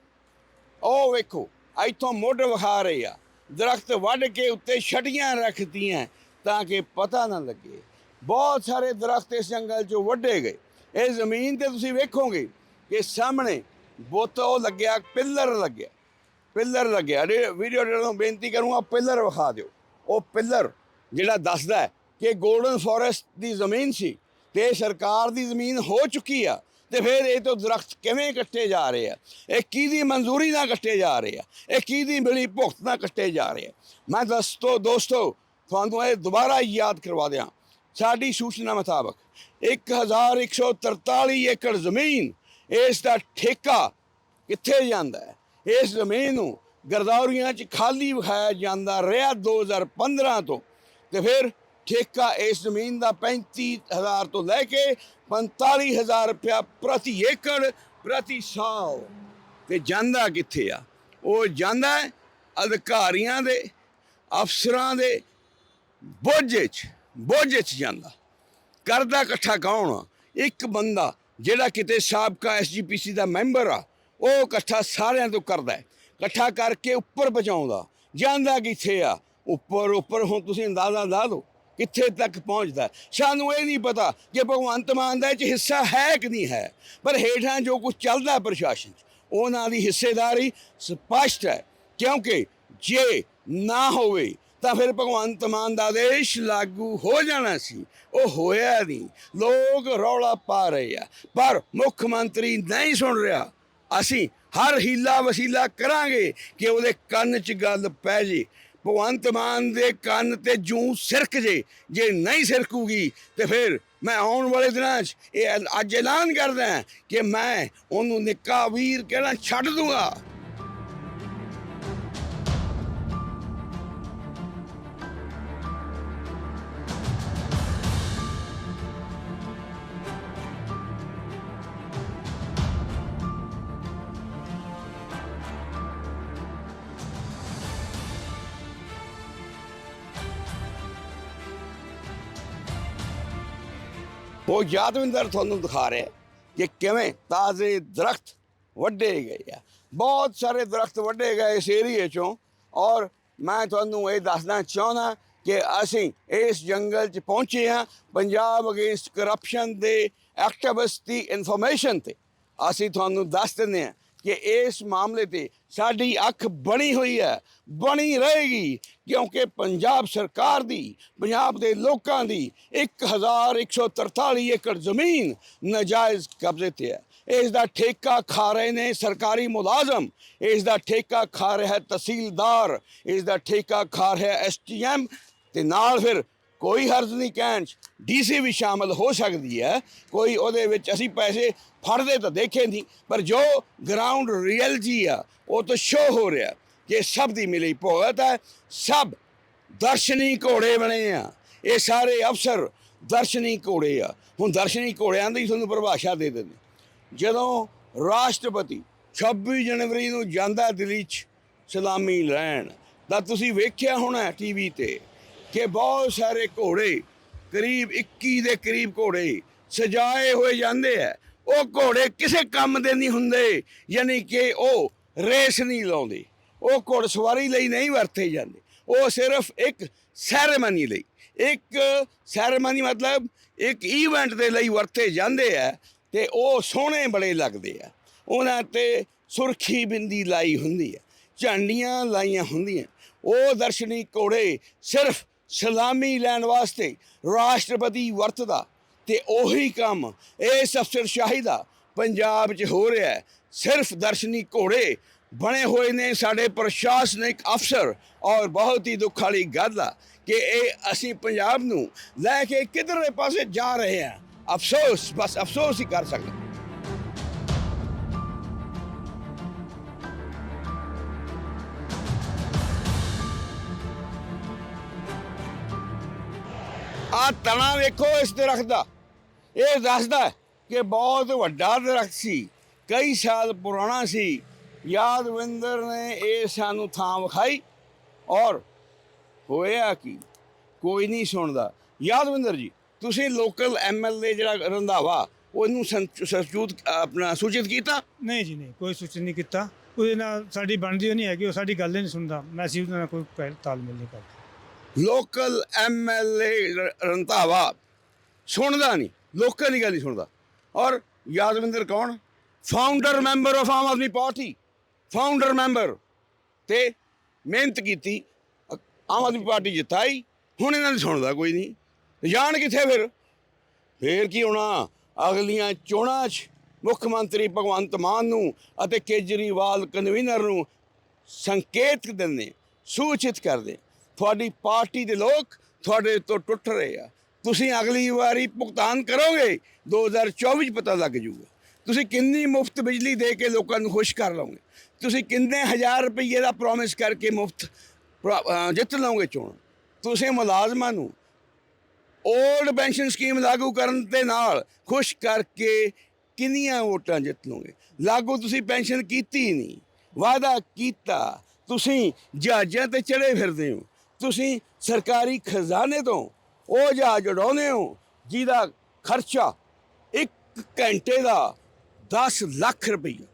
ਉਹ ਵੇਖੋ, ਇੱਥੋਂ ਮੁੱਢ ਵਿਖਾ ਰਹੇ ਆ। ਦਰਖਤ ਵੱਢ ਕੇ ਉੱਤੇ ਛਟੀਆਂ ਰੱਖਦੀਆਂ ਤਾਂ ਕਿ ਪਤਾ ਨਾ ਲੱਗੇ। ਬਹੁਤ ਸਾਰੇ ਦਰਖਤ ਇਸ ਜੰਗਲ 'ਚੋਂ ਵੱਢੇ ਗਏ। ਇਹ ਜ਼ਮੀਨ ਤੇ ਤੁਸੀਂ ਵੇਖੋਗੇ ਕਿ ਸਾਹਮਣੇ ਬੁੱਤ ਉਹ ਲੱਗਿਆ, ਪਿੱਲਰ ਲੱਗਿਆ ਪਿੱਲਰ ਲੱਗਿਆ। ਵੀਡੀਓ ਜਿਹੜਾ ਨੂੰ ਬੇਨਤੀ ਕਰੂੰਗਾ, ਪਿੱਲਰ ਵਿਖਾ ਦਿਓ। ਉਹ ਪਿੱਲਰ ਜਿਹੜਾ ਦੱਸਦਾ ਕਿ ਗੋਲਡਨ ਫੋਰੈਸਟ ਦੀ ਜ਼ਮੀਨ ਸੀ ਤੇ ਸਰਕਾਰ ਦੀ ਜ਼ਮੀਨ ਹੋ ਚੁੱਕੀ ਆ ਤੇ ਫਿਰ ਇਹ ਤੋਂ ਦਰਖਤ ਕਿਵੇਂ ਕੱਟੇ ਜਾ ਰਹੇ ਆ? ਇਹ ਕਿਹਦੀ ਮਨਜ਼ੂਰੀ ਨਾਲ ਕੱਟੇ ਜਾ ਰਹੇ ਆ? ਇਹ ਕਿਹਦੀ ਮਿਲੀ ਭੁਗਤ ਨਾਲ ਕੱਟੇ ਜਾ ਰਹੇ ਆ? ਮੈਂ ਦੋਸਤੋ ਦੋਸਤੋ, ਤੁਹਾਨੂੰ ਇਹ ਦੁਬਾਰਾ ਯਾਦ ਕਰਵਾ ਦਿਆਂ। ਸਾਡੀ ਸੂਚਨਾ ਮੁਤਾਬਕ 1143 ਏਕੜ ਜ਼ਮੀਨ ਇਸ ਦਾ ਠੇਕਾ ਕਿੱਥੇ ਜਾਂਦਾ ਹੈ? ਇਸ ਜ਼ਮੀਨ ਨੂੰ ਗਰਦੌਰੀਆਂ 'ਚ ਖਾਲੀ ਵਿਖਾਇਆ ਜਾਂਦਾ ਰਿਹਾ 2015 ਤੋਂ। ਤੇ ਫਿਰ ਠੇਕਾ ਇਸ ਜ਼ਮੀਨ ਦਾ 35000 ਤੋਂ ਲੈ ਕੇ 45000 ਰੁਪਇਆ ਪ੍ਰਤੀ ਏਕੜ, ਪ੍ਰਤੀ ਸਾਲ। ਤੇ ਜਾਂਦਾ ਕਿੱਥੇ ਆ? ਉਹ ਜਾਂਦਾ ਅਧਿਕਾਰੀਆਂ ਦੇ, ਅਫਸਰਾਂ ਦੇ ਬੋਝ 'ਚ। ਬੋਝੇ 'ਚ ਜਾਂਦਾ। ਕਰਦਾ ਇਕੱਠਾ ਕੌਣ ਆ? ਇੱਕ ਬੰਦਾ ਜਿਹੜਾ ਕਿਤੇ ਸਾਬਕਾ ਐਸਜੀਪੀਸੀ ਦਾ ਮੈਂਬਰ ਆ, ਉਹ ਇਕੱਠਾ ਸਾਰਿਆਂ ਤੋਂ ਕਰਦਾ ਹੈ। ਇਕੱਠਾ ਕਰਕੇ ਉੱਪਰ ਪਹੁੰਚਾਉਂਦਾ। ਜਾਂਦਾ ਕਿੱਥੇ ਆ? ਉੱਪਰ ਉੱਪਰ ਹੁਣ ਤੁਸੀਂ ਅੰਦਾਜ਼ਾ ਲਾ ਲਓ ਕਿੱਥੇ ਤੱਕ ਪਹੁੰਚਦਾ ਸਾਨੂੰ ਇਹ ਨਹੀਂ ਪਤਾ ਕਿ ਭਗਵੰਤ ਮਾਨ ਦਾ ਇਹ 'ਚ ਹਿੱਸਾ ਹੈ ਕਿ ਨਹੀਂ ਹੈ। ਪਰ ਹੇਠਾਂ ਜੋ ਕੁਝ ਚੱਲਦਾ ਪ੍ਰਸ਼ਾਸਨ 'ਚ, ਉਹਨਾਂ ਦੀ ਹਿੱਸੇਦਾਰੀ ਸਪਸ਼ਟ ਹੈ। ਕਿਉਂਕਿ ਜੇ ਨਾ ਹੋਵੇ ਤਾਂ ਫਿਰ ਭਗਵੰਤ ਮਾਨ ਦਾ ਆਦੇਸ਼ ਲਾਗੂ ਹੋ ਜਾਣਾ ਸੀ। ਉਹ ਹੋਇਆ ਨਹੀਂ ਲੋਕ ਰੌਲਾ ਪਾ ਰਹੇ ਆ। ਪਰ ਮੁੱਖ ਮੰਤਰੀ ਨਹੀਂ ਸੁਣ ਰਿਹਾ। ਅਸੀਂ ਹਰ ਹੀਲਾ ਵਸੀਲਾ ਕਰਾਂਗੇ ਕਿ ਉਹਦੇ ਕੰਨ 'ਚ ਗੱਲ ਪੈ ਜੇ। ਭਗਵੰਤ ਮਾਨ ਦੇ ਕੰਨ ਤੇ ਜੂੰ ਸਿਰਕ ਜੇ। ਜੇ ਨਹੀਂ ਸਿਰਕੂਗੀ, ਤੇ ਫਿਰ ਮੈਂ ਆਉਣ ਵਾਲੇ ਦਿਨਾਂ 'ਚ ਇਹ ਅੱਜ ਐਲਾਨ ਕਰਦਾ ਕਿ ਮੈਂ ਉਹਨੂੰ ਨਿੱਕਾ ਵੀਰ ਕਹਿਣਾ ਛੱਡ ਦੂੰਗਾ। ਉਹ ਯਾਦਵਿੰਦਰ ਤੁਹਾਨੂੰ ਦਿਖਾ ਰਿਹਾ ਕਿ ਕਿਵੇਂ ਤਾਜ਼ੇ ਦਰਖਤ ਵੱਢੇ ਗਏ ਆ। ਬਹੁਤ ਸਾਰੇ ਦਰਖਤ ਵੱਢੇ ਗਏ ਇਸ ਏਰੀਏ ਚੋਂ। ਔਰ ਮੈਂ ਤੁਹਾਨੂੰ ਇਹ ਦੱਸਣਾ ਚਾਹੁੰਦਾ ਕਿ ਅਸੀਂ ਇਸ ਜੰਗਲ 'ਚ ਪਹੁੰਚੇ ਹਾਂ। ਪੰਜਾਬ ਅਗੇਂਸਟ ਕਰਪਸ਼ਨ ਦੇ ਐਕਟਿਵਿਸਟ ਦੀ ਇਨਫੋਰਮੇਸ਼ਨ ਤੇ ਅਸੀਂ ਤੁਹਾਨੂੰ ਦੱਸ ਦਿੰਦੇ ਹਾਂ ਕਿ ਇਸ ਮਾਮਲੇ ਤੇ ਸਾਡੀ ਅੱਖ ਬਣੀ ਹੋਈ ਹੈ, ਬਣੀ ਰਹੇਗੀ। ਕਿਉਂਕਿ ਪੰਜਾਬ ਸਰਕਾਰ ਦੀ, ਪੰਜਾਬ ਦੇ ਲੋਕਾਂ ਦੀ 1143 ਏਕੜ ਜ਼ਮੀਨ ਨਾਜਾਇਜ਼ ਕਬਜ਼ੇ ਤੇ ਹੈ। ਇਸ ਦਾ ਠੇਕਾ ਖਾ ਰਹੇ ਨੇ ਸਰਕਾਰੀ ਮੁਲਾਜ਼ਮ। ਇਸ ਦਾ ਠੇਕਾ ਖਾ ਰਿਹਾ ਤਹਿਸੀਲਦਾਰ। ਇਸ ਦਾ ਠੇਕਾ ਖਾ ਰਿਹਾ ਐਸਟੀਐਮ ਤੇ ਨਾਲ ਫਿਰ ਕੋਈ ਹਰਜ਼ ਨਹੀਂ ਕਹਿਣ 'ਚ। ਡੀਸੀ ਵੀ ਸ਼ਾਮਲ ਹੋ ਸਕਦੀ ਹੈ। ਕੋਈ ਉਹਦੇ ਵਿੱਚ ਅਸੀਂ ਪੈਸੇ ਫੜਦੇ ਤਾਂ ਦੇਖੇ ਨਹੀਂ, ਪਰ ਜੋ ਗਰਾਊਂਡ ਰਿਐਲਿਟੀ ਆ, ਉਹ ਤਾਂ ਸ਼ੋ ਹੋ ਰਿਹਾ ਕਿ ਸਭ ਦੀ ਮਿਲੀ ਭੁਗਤ ਹੈ। ਸਭ ਦਰਸ਼ਨੀ ਘੋੜੇ ਬਣੇ ਆ। ਇਹ ਸਾਰੇ ਅਫਸਰ ਦਰਸ਼ਨੀ ਘੋੜੇ ਆ। ਹੁਣ ਦਰਸ਼ਨੀ ਘੋੜਿਆਂ ਦੀ ਤੁਹਾਨੂੰ ਪਰਿਭਾਸ਼ਾ ਦੇ ਦਿੰਦੇ ਜਦੋਂ ਰਾਸ਼ਟਰਪਤੀ 26 ਜਨਵਰੀ ਨੂੰ ਜਾਂਦਾ ਦਿੱਲੀ 'ਚ ਸਲਾਮੀ ਲੈਣ, ਤਾਂ ਤੁਸੀਂ ਵੇਖਿਆ ਹੋਣਾ ਟੀਵੀ ਤੇ ਕਿ ਬਹੁਤ ਸਾਰੇ ਘੋੜੇ, ਕਰੀਬ 21 ਦੇ ਕਰੀਬ ਘੋੜੇ ਸਜਾਏ ਹੋਏ ਜਾਂਦੇ ਆ। ਉਹ ਘੋੜੇ ਕਿਸੇ ਕੰਮ ਦੇ ਨਹੀਂ ਹੁੰਦੇ, ਯਾਨੀ ਕਿ ਉਹ ਰੇਸ ਨਹੀਂ ਲਾਉਂਦੇ। ਉਹ ਘੋੜਸਵਾਰੀ ਲਈ ਨਹੀਂ ਵਰਤੇ ਜਾਂਦੇ। ਉਹ ਸਿਰਫ ਇੱਕ ਸੈਰੇਮਨੀ ਲਈ। ਇੱਕ ਸੈਰੇਮਨੀ ਮਤਲਬ ਇੱਕ ਇਵੈਂਟ ਦੇ ਲਈ ਵਰਤੇ ਜਾਂਦੇ ਆ ਤੇ ਉਹ ਸੋਹਣੇ ਬੜੇ ਲੱਗਦੇ ਆ। ਉਹਨਾਂ ਤੇ ਸੁਰਖੀ ਬਿੰਦੀ ਲਾਈ ਹੁੰਦੀ ਹੈ ਝੰਡੀਆਂ ਲਾਈਆਂ ਹੁੰਦੀਆਂ। ਉਹ ਦਰਸ਼ਨੀ ਘੋੜੇ ਸਿਰਫ ਸਲਾਮੀ ਲੈਣ ਵਾਸਤੇ ਰਾਸ਼ਟਰਪਤੀ ਵਰਤਦਾ ਤੇ ਉਹੀ ਕੰਮ ਇਸ ਅਫਸਰਸ਼ਾਹੀ ਦਾ ਪੰਜਾਬ 'ਚ ਹੋ ਰਿਹਾ ਹੈ। ਸਿਰਫ ਦਰਸ਼ਨੀ ਘੋੜੇ ਬਣੇ ਹੋਏ ਨੇ ਸਾਡੇ ਪ੍ਰਸ਼ਾਸਨਿਕ ਅਫਸਰ ਔਰ ਬਹੁਤ ਹੀ ਦੁੱਖ ਵਾਲੀ ਗੱਲ ਆ ਕਿ ਇਹ ਅਸੀਂ ਪੰਜਾਬ ਨੂੰ ਲੈ ਕੇ ਕਿਧਰੇ ਪਾਸੇ ਜਾ ਰਹੇ ਹਾਂ। ਅਫਸੋਸ, ਬਸ ਅਫਸੋਸ ਹੀ ਕਰ ਸਕਦੇ ਆ ਤਣਾ ਵੇਖੋ ਇਸ ਦਰਖਤ ਦਾ। ਇਹ ਦੱਸਦਾ ਕਿ ਬਹੁਤ ਵੱਡਾ ਦਰਖਤ ਸੀ, ਕਈ ਸਾਲ ਪੁਰਾਣਾ ਸੀ। ਯਾਦਵਿੰਦਰ ਨੇ ਇਹ ਸਾਨੂੰ ਥਾਂ ਵਿਖਾਈ ਔਰ ਹੋਇਆ ਕੀ, ਕੋਈ ਨਹੀਂ ਸੁਣਦਾ। ਯਾਦਵਿੰਦਰ ਜੀ, ਤੁਸੀਂ ਲੋਕਲ ਐਮਐਲਏ ਜਿਹੜਾ ਰੰਧਾਵਾ, ਉਹਨੂੰ ਸੰਚ- ਸਚੂਤ, ਆਪਣਾ ਸੂਚਿਤ ਕੀਤਾ? ਨਹੀਂ ਜੀ, ਨਹੀਂ, ਕੋਈ ਸੂਚਿਤ ਨਹੀਂ ਕੀਤਾ। ਉਹਦੇ ਨਾਲ ਸਾਡੀ ਬਣਦੀ ਉਹ ਨਹੀਂ ਹੈਗੀ, ਉਹ ਸਾਡੀ ਗੱਲ ਹੀ ਨਹੀਂ ਸੁਣਦਾ। ਮੈਂ ਅਸੀਂ ਉਹਦੇ ਨਾਲ ਕੋਈ ਤਾਲਮੇਲ ਨਹੀਂ ਕਰਦਾ। ਲੋਕਲ ਐਮਐਲਏ ਰੰਧਾਵਾ ਸੁਣਦਾ ਨਹੀਂ, ਲੋਕਾਂ ਦੀ ਗੱਲ ਨਹੀਂ ਸੁਣਦਾ। ਔਰ ਯਾਦਵਿੰਦਰ ਕੌਣ? Founder member of Aam Aadmi Party founder member ਤੇ ਮਿਹਨਤ ਕੀਤੀ, ਆਮ ਆਦਮੀ ਪਾਰਟੀ ਜਿਤਾਈ, ਹੁਣ ਇਹਨਾਂ ਨੂੰ ਸੁਣਦਾ ਕੋਈ ਨਹੀਂ। ਜਾਣ ਕਿੱਥੇ ਫਿਰ? ਫੇਰ ਕੀ ਹੋਣਾ? ਅਗਲੀਆਂ ਚੋਣਾਂ 'ਚ ਮੁੱਖ ਮੰਤਰੀ ਭਗਵੰਤ ਮਾਨ ਨੂੰ ਅਤੇ ਕੇਜਰੀਵਾਲ ਕਨਵੀਨਰ ਨੂੰ ਸੰਕੇਤ ਦਿੰਦੇ, ਸੂਚਿਤ ਕਰਦੇ। ਤੁਹਾਡੀ ਪਾਰਟੀ ਦੇ ਲੋਕ ਤੁਹਾਡੇ ਤੋਂ ਟੁੱਟ ਰਹੇ ਆ। ਤੁਸੀਂ ਅਗਲੀ ਵਾਰੀ ਭੁਗਤਾਨ ਕਰੋਗੇ 2024 ਚ ਪਤਾ ਲੱਗ ਜੂਗਾ। ਤੁਸੀਂ ਕਿੰਨੀ ਮੁਫਤ ਬਿਜਲੀ ਦੇ ਕੇ ਲੋਕਾਂ ਨੂੰ ਖੁਸ਼ ਕਰ ਲਓਗੇ? ਤੁਸੀਂ ਕਿੰਨੇ ਹਜ਼ਾਰ ਰੁਪਏ ਦਾ ਪ੍ਰੋਮਿਸ ਕਰਕੇ ਮੁਫਤ ਜਿੱਤ ਲਓਗੇ ਚੋਣ? ਤੁਸੀਂ ਮੁਲਾਜ਼ਮਾਂ ਨੂੰ ਓਲਡ ਪੈਨਸ਼ਨ ਸਕੀਮ ਲਾਗੂ ਕਰਨ ਦੇ ਨਾਲ ਖੁਸ਼ ਕਰਕੇ ਕਿੰਨੀਆਂ ਵੋਟਾਂ ਜਿੱਤ ਲਓਗੇ? ਲਾਗੂ ਤੁਸੀਂ ਪੈਨਸ਼ਨ ਕੀਤੀ ਨਹੀਂ। ਵਾਅਦਾ ਕੀਤਾ, ਤੁਸੀਂ ਜਹਾਜ਼ਾਂ ਤੇ ਚੜੇ ਫਿਰਦੇ ਹੋ। ਤੁਸੀਂ ਸਰਕਾਰੀ ਖਜ਼ਾਨੇ ਤੋਂ ਉਹ ਜਹਾਜ਼ ਉਡਾਉਂਦੇ ਹੋ, ਜਿਹਦਾ ਖਰਚਾ ਇੱਕ ਘੰਟੇ ਦਾ 10 ਲੱਖ ਰੁਪਈਆ।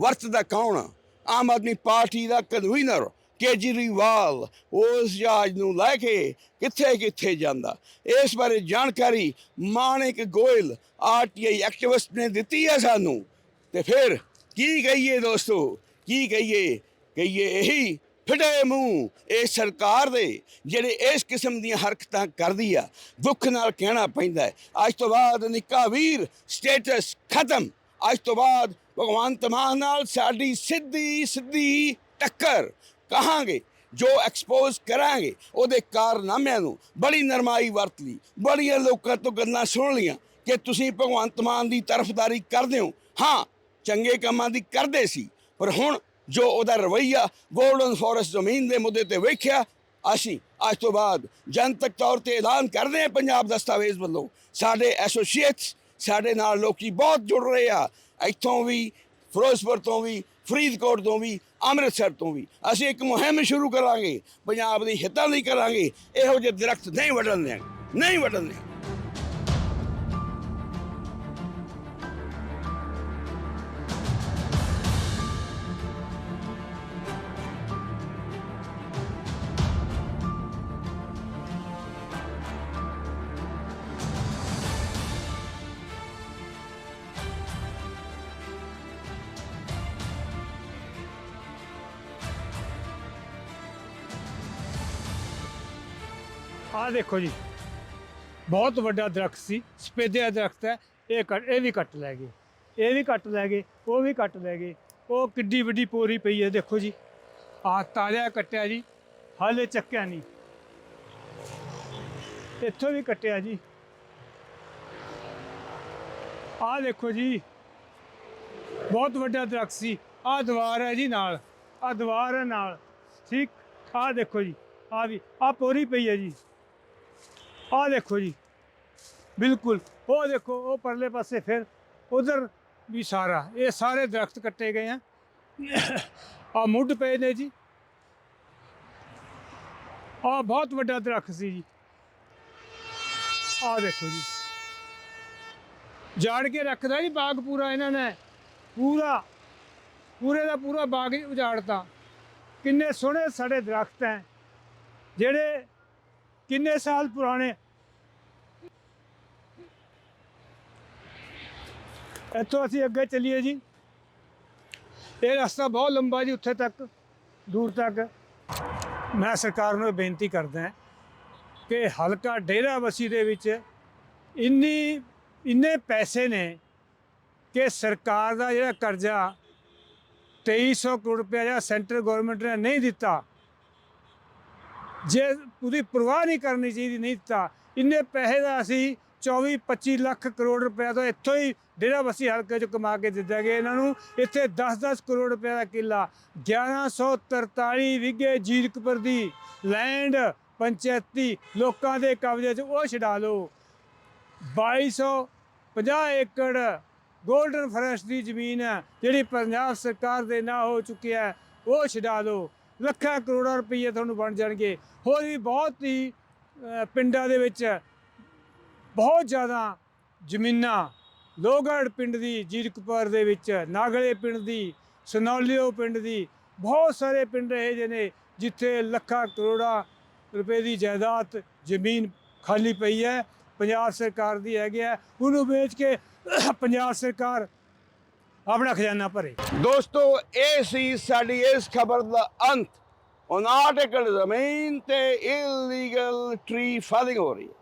ਵਰਤਦਾ ਕੌਣ ਆਮ ਆਦਮੀ ਪਾਰਟੀ ਦਾ ਕਨਵੀਨਰ ਕੇਜਰੀਵਾਲ ਉਸ ਜਹਾਜ਼ ਨੂੰ ਲੈ ਕੇ ਕਿੱਥੇ ਕਿੱਥੇ ਜਾਂਦਾ। ਇਸ ਬਾਰੇ ਜਾਣਕਾਰੀ ਮਾਣਿਕ ਗੋਇਲ ਆਰਟੀਆਈ ਐਕਟਿਵਿਸਟ ਨੇ ਦਿੱਤੀ ਹੈ ਸਾਨੂੰ। ਤੇ ਫਿਰ ਕੀ ਕਹੀਏ ਦੋਸਤੋ? ਕੀ ਕਹੀਏ? ਕਹੀਏ ਇਹੀ ਫਿਟੇ ਮੂੰਹ ਇਹ ਸਰਕਾਰ ਦੇ ਜਿਹੜੇ ਇਸ ਕਿਸਮ ਦੀਆਂ ਹਰਕਤਾਂ ਕਰਦੀ ਆ, ਦੁੱਖ ਨਾਲ ਕਹਿਣਾ ਪੈਂਦਾ ਹੈ। ਅੱਜ ਤੋਂ ਬਾਅਦ ਨਿੱਕਾ ਵੀਰ ਸਟੇਟਸ ਖਤਮ। ਅੱਜ ਤੋਂ ਬਾਅਦ ਭਗਵੰਤ ਮਾਨ ਨਾਲ ਸਾਡੀ ਸਿੱਧੀ ਸਿੱਧੀ ਟੱਕਰ ਕਹਾਂਗੇ, ਜੋ ਐਕਸਪੋਜ਼ ਕਰਾਂਗੇ, ਉਹਦੇ ਕਾਰਨਾਮਿਆਂ ਨੂੰ ਬੜੀ ਨਰਮਾਈ ਵਰਤ ਲਈ, ਬੜੀਆਂ ਲੋਕਾਂ ਤੋਂ ਗੱਲਾਂ ਸੁਣ ਲੀਆਂ ਕਿ ਤੁਸੀਂ ਭਗਵੰਤ ਮਾਨ ਦੀ ਤਰਫਦਾਰੀ ਕਰਦੇ ਹੋ। ਹਾਂ, ਚੰਗੇ ਕੰਮਾਂ ਦੀ ਕਰਦੇ ਸੀ, ਪਰ ਹੁਣ ਜੋ ਉਹਦਾ ਰਵਈਆ ਗੋਲਡਨ ਫੋਰੈਸਟ ਜ਼ਮੀਨ ਦੇ ਮੁੱਦੇ ਤੇ ਵੇਖਿਆ, ਅਸੀਂ ਅੱਜ ਤੋਂ ਬਾਅਦ ਜਨਤਕ ਤੌਰ ਤੇ ਐਲਾਨ ਕਰਦੇ ਹਾਂ ਪੰਜਾਬ ਦਸਤਾਵੇਜ਼ ਵੱਲੋਂ। ਸਾਡੇ ਐਸੋਸੀਏਟਸ ਸਾਡੇ ਨਾਲ ਲੋਕੀ ਬਹੁਤ ਜੁੜ ਰਹੇ ਆ। ਇੱਥੋਂ ਵੀ, ਫਿਰੋਜ਼ਪੁਰ ਤੋਂ ਵੀ, ਫਰੀਦਕੋਟ ਤੋਂ ਵੀ, ਅੰਮ੍ਰਿਤਸਰ ਤੋਂ ਵੀ। ਅਸੀਂ ਇੱਕ ਮੁਹਿੰਮ ਸ਼ੁਰੂ ਕਰਾਂਗੇ, ਪੰਜਾਬ ਦੇ ਹਿੱਤਾਂ ਲਈ ਕਰਾਂਗੇ। ਇਹੋ ਜਿਹੇ ਦਰਖਤ ਨਹੀਂ ਵੱਢਣ ਦਿਆਂਗੇ ਨਹੀਂ ਵੱਢਣ ਦਿਆਂਗੇ ਆਹ ਦੇਖੋ ਜੀ। ਬਹੁਤ ਵੱਡਾ ਦਰਖਤ ਸੀ, ਸਪੇਦੇ ਦਾ ਦਰਖਤ ਹੈ, ਇਹ ਕੱਟ, ਇਹ ਵੀ ਕੱਟ ਲੈ ਗਏ। ਇਹ ਵੀ ਕੱਟ ਲੈ ਗਏ, ਉਹ ਵੀ ਕੱਟ ਲੈ ਗਏ। ਉਹ ਕਿੱਡੀ ਵੱਡੀ ਪੋਰੀ ਪਈ ਹੈ, ਦੇਖੋ ਜੀ। ਆਹ ਤਾਜ਼ਾ ਕੱਟਿਆ ਜੀ, ਹਾਲੇ ਚੱਕਿਆ ਨਹੀਂ। ਇੱਥੋਂ ਵੀ ਕੱਟਿਆ ਜੀ। ਆਹ ਦੇਖੋ ਜੀ, ਬਹੁਤ ਵੱਡਾ ਦਰਖਤ ਸੀ। ਆਹ ਦੀਵਾਰ ਹੈ ਜੀ ਨਾਲ ਆਹ ਦੀਵਾਰ ਹੈ ਨਾਲ। ਠੀਕ ਆਹ ਦੇਖੋ ਜੀ ਆਹ ਵੀ ਆਹ ਪੋਰੀ ਪਈ ਹੈ ਜੀ। ਆਹ ਦੇਖੋ ਜੀ। ਬਿਲਕੁਲ। ਉਹ ਦੇਖੋ, ਉਹ ਪਰਲੇ ਪਾਸੇ ਫਿਰ ਉਧਰ ਵੀ ਸਾਰਾ, ਇਹ ਸਾਰੇ ਦਰਖਤ ਕੱਟੇ ਗਏ ਆ। ਆ ਮੁੱਢ ਪਏ ਨੇ ਜੀ। ਆ ਬਹੁਤ ਵੱਡਾ ਦਰਖਤ ਸੀ ਜੀ। ਆ ਦੇਖੋ ਜੀ। ਜਾੜ ਕੇ ਰੱਖਦਾ ਜੀ ਬਾਗ ਪੂਰਾ ਇਹਨਾਂ ਨੇ। ਪੂਰਾ, ਪੂਰੇ ਦਾ ਪੂਰਾ ਬਾਗ ਹੀ ਉਜਾੜਤਾ। ਕਿੰਨੇ ਸੋਹਣੇ ਸਾਡੇ ਦਰਖਤ ਹੈ। ਜਿਹੜੇ ਕਿੰਨੇ ਸਾਲ ਪੁਰਾਣੇ? ਇੱਥੋਂ ਅਸੀਂ ਅੱਗੇ ਚੱਲੀਏ ਜੀ। ਇਹ ਰਸਤਾ ਬਹੁਤ ਲੰਬਾ ਜੀ, ਉੱਥੇ ਤੱਕ, ਦੂਰ ਤੱਕ। ਮੈਂ ਸਰਕਾਰ ਨੂੰ ਇਹ ਬੇਨਤੀ ਕਰਦਾ ਕਿ ਹਲਕਾ ਡੇਰਾ ਬਸੀ ਦੇ ਵਿੱਚ ਇੰਨੀ, ਇੰਨੇ ਪੈਸੇ ਨੇ ਕਿ ਸਰਕਾਰ ਦਾ ਜਿਹੜਾ ਕਰਜ਼ਾ 2300 ਕਰੋੜ ਰੁਪਏ ਜਿਹੜਾ ਸੈਂਟਰ ਗਵਰਨਮੈਂਟ ਨੇ ਨਹੀਂ ਦਿੱਤਾ ਜੇ ਉਹਦੀ ਪਰਵਾਹ ਨਹੀਂ ਕਰਨੀ ਚਾਹੀਦੀ, ਨਹੀਂ ਤਾਂ ਇੰਨੇ ਪੈਸੇ ਦਾ ਅਸੀਂ 24 25 ਲੱਖ ਕਰੋੜ ਰੁਪਏ ਦਾ ਇੱਥੋਂ ਹੀ ਡੇਰਾ ਬਸੀ ਹਲਕੇ ਚ ਕਮਾ ਕੇ ਦਿੱਤਾ ਗਿਆ ਇਹਨਾਂ ਨੂੰ। ਇੱਥੇ 10-10 ਕਰੋੜ ਰੁਪਏ ਦਾ ਕਿੱਲਾ 1143 ਵਿਗੇ ਜੀਰਕਪੁਰ ਦੀ ਲੈਂਡ ਪੰਚਾਇਤੀ ਲੋਕਾਂ ਦੇ ਕਬਜ਼ੇ 'ਚ, ਉਹ ਛਡਾ ਲਓ। 2250 ਏਕੜ ਗੋਲਡਨ ਫੋਰੈਸਟ ਦੀ ਜ਼ਮੀਨ ਹੈ, ਜਿਹੜੀ ਪੰਜਾਬ ਸਰਕਾਰ ਦੇ ਨਾਂ ਹੋ ਚੁੱਕੀ ਹੈ, ਉਹ ਛਡਾ ਲਓ। ਲੱਖਾਂ ਕਰੋੜਾਂ ਰੁਪਏ ਤੁਹਾਨੂੰ ਬਣ ਜਾਣਗੇ। ਹੋਰ ਵੀ ਬਹੁਤ ਹੀ ਪਿੰਡਾਂ ਦੇ ਵਿੱਚ ਬਹੁਤ ਜ਼ਿਆਦਾ ਜ਼ਮੀਨਾਂ ਲੋਹਗੜ੍ਹ ਪਿੰਡ ਦੀ, ਜੀਰਕਪੁਰ ਦੇ ਵਿੱਚ, ਨਾਗਲੇ ਪਿੰਡ ਦੀ, ਸਨੌਲੀਓ ਪਿੰਡ ਦੀ, ਬਹੁਤ ਸਾਰੇ ਪਿੰਡ ਇਹ ਜਿਹੇ ਨੇ ਜਿੱਥੇ ਲੱਖਾਂ ਕਰੋੜਾਂ ਰੁਪਏ ਦੀ ਜਾਇਦਾਦ ਜ਼ਮੀਨ ਖਾਲੀ ਪਈ ਹੈ। ਪੰਜਾਬ ਸਰਕਾਰ ਦੀ ਹੈਗੀ ਹੈ। ਉਹਨੂੰ ਵੇਚ ਕੇ ਪੰਜਾਬ ਸਰਕਾਰ ਆਪਣਾ ਖਜ਼ਾਨਾ ਭਰੇ। ਦੋਸਤੋ, ਇਹ ਸੀ ਸਾਡੀ ਇਸ ਖਬਰ ਦਾ ਅੰਤ। 59 ਏਕੜ ਜ਼ਮੀਨ ਤੇ ਇਲੀਗਲ ਟ੍ਰੀ ਫਾਲਿੰਗ ਹੋ ਰਹੀ ਹੈ।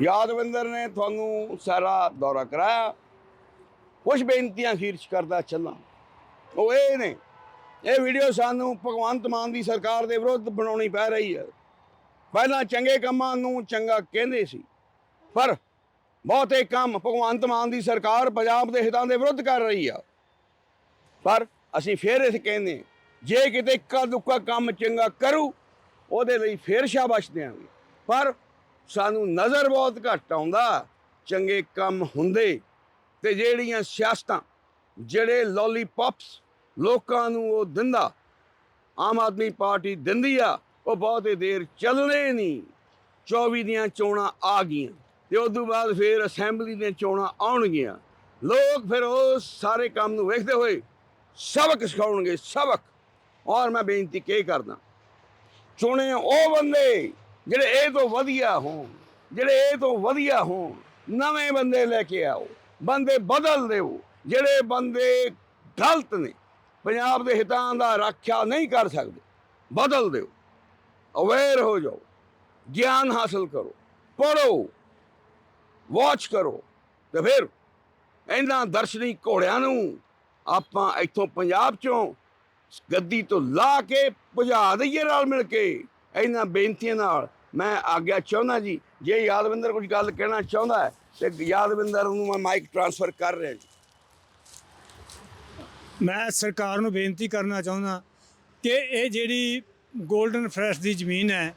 ਯਾਦਵਿੰਦਰ ਨੇ ਤੁਹਾਨੂੰ ਸਾਰਾ ਦੌਰਾ ਕਰਾਇਆ। ਕੁਝ ਬੇਨਤੀਆਂ ਖੀਰਚ ਕਰਦਾ ਚੱਲਾਂ। ਉਹ ਇਹ ਨੇ, ਇਹ ਵੀਡੀਓ ਸਾਨੂੰ ਭਗਵੰਤ ਮਾਨ ਦੀ ਸਰਕਾਰ ਦੇ ਵਿਰੁੱਧ ਬਣਾਉਣੀ ਪੈ ਰਹੀ ਹੈ। ਪਹਿਲਾਂ ਚੰਗੇ ਕੰਮਾਂ ਨੂੰ ਚੰਗਾ ਕਹਿੰਦੇ ਸੀ। ਪਰ ਬਹੁਤੇ ਕੰਮ ਭਗਵੰਤ ਮਾਨ ਦੀ ਸਰਕਾਰ ਪੰਜਾਬ ਦੇ ਹਿੱਤਾਂ ਦੇ ਵਿਰੁੱਧ ਕਰ ਰਹੀ ਆ। ਪਰ ਅਸੀਂ ਫੇਰ ਇਹ ਕਹਿੰਦੇ ਜੇ ਕਿਤੇ ਇੱਕਾ ਦੁੱਕਾ ਕੰਮ ਚੰਗਾ ਕਰੂ, ਉਹਦੇ ਲਈ ਫੇਰ ਸ਼ਾਬਾਸ਼ ਦਿਆਂਗੇ। ਪਰ ਸਾਨੂੰ ਨਜ਼ਰ ਬਹੁਤ ਘੱਟ ਆਉਂਦਾ ਚੰਗੇ ਕੰਮ ਹੁੰਦੇ ਤੇ ਜਿਹੜੀਆਂ ਸਿਆਸਤਾਂ, ਜਿਹੜੇ ਲੋਲੀਪੌਪਸ ਲੋਕਾਂ ਨੂੰ ਉਹ ਦਿੰਦਾ, ਆਮ ਆਦਮੀ ਪਾਰਟੀ ਦਿੰਦੀ ਆ, ਉਹ ਬਹੁਤੇ ਦੇਰ ਚੱਲਣੇ ਨਹੀਂ। 24 ਦੀਆਂ ਚੋਣਾਂ ਆ ਗਈਆਂ। ਤੇ ਉਸ ਤੋਂ ਬਾਅਦ ਫਿਰ ਅਸੈਂਬਲੀ ਦੀਆਂ ਚੋਣਾਂ ਆਉਣਗੀਆਂ। ਲੋਕ ਫਿਰ ਉਸ ਸਾਰੇ ਕੰਮ ਨੂੰ ਵੇਖਦੇ ਹੋਏ ਸਬਕ ਸਿਖਾਉਣਗੇ, ਸਬਕ। ਔਰ ਮੈਂ ਬੇਨਤੀ ਕੀ ਕਰਦਾ, ਚੁਣੇ ਉਹ ਬੰਦੇ ਜਿਹੜੇ ਇਹ ਤੋਂ ਵਧੀਆ ਹੋਣ, ਜਿਹੜੇ ਇਹ ਤੋਂ ਵਧੀਆ ਹੋਣ, ਨਵੇਂ ਬੰਦੇ ਲੈ ਕੇ ਆਓ, ਬੰਦੇ ਬਦਲ ਦਿਓ, ਜਿਹੜੇ ਬੰਦੇ ਗਲਤ ਨੇ, ਪੰਜਾਬ ਦੇ ਹਿੱਤਾਂ ਦਾ ਰੱਖਿਆ ਨਹੀਂ ਕਰ ਸਕਦੇ, ਬਦਲ ਦਿਓ, ਅਵੇਅਰ ਹੋ ਜਾਓ, ਗਿਆਨ ਹਾਸਲ ਕਰੋ ਪੜੋ ਵਾਚ ਕਰੋ। ਤੇ ਫਿਰ ਇਹਨਾਂ ਦਰਸ਼ਨੀ ਘੋੜਿਆਂ ਨੂੰ ਆਪਾਂ ਇੱਥੋਂ ਪੰਜਾਬ ਚੋਂ ਗੱਦੀ ਤੋਂ ਲਾ ਕੇ ਭਜਾ ਦਈਏ ਨਾਲ ਮਿਲ ਕੇ। ਇਹਨਾਂ ਬੇਨਤੀਆਂ ਨਾਲ ਮੈਂ ਆਗਿਆ ਚਾਹੁੰਦਾ ਜੀ, ਜੇ ਯਾਦਵਿੰਦਰ ਕੁਝ ਗੱਲ ਕਹਿਣਾ ਚਾਹੁੰਦਾ ਹੈ, ਤੇ ਯਾਦਵਿੰਦਰ ਨੂੰ ਮੈਂ ਮਾਈਕ ਟ੍ਰਾਂਸਫਰ ਕਰ ਰਿਹਾ ਜੀ। ਮੈਂ ਸਰਕਾਰ ਨੂੰ ਬੇਨਤੀ ਕਰਨਾ ਚਾਹੁੰਦਾ ਕਿ ਇਹ ਜਿਹੜੀ 골ਡਨ ਫਰੈਸ਼ ਦੀ ਜ਼ਮੀਨ ਹੈ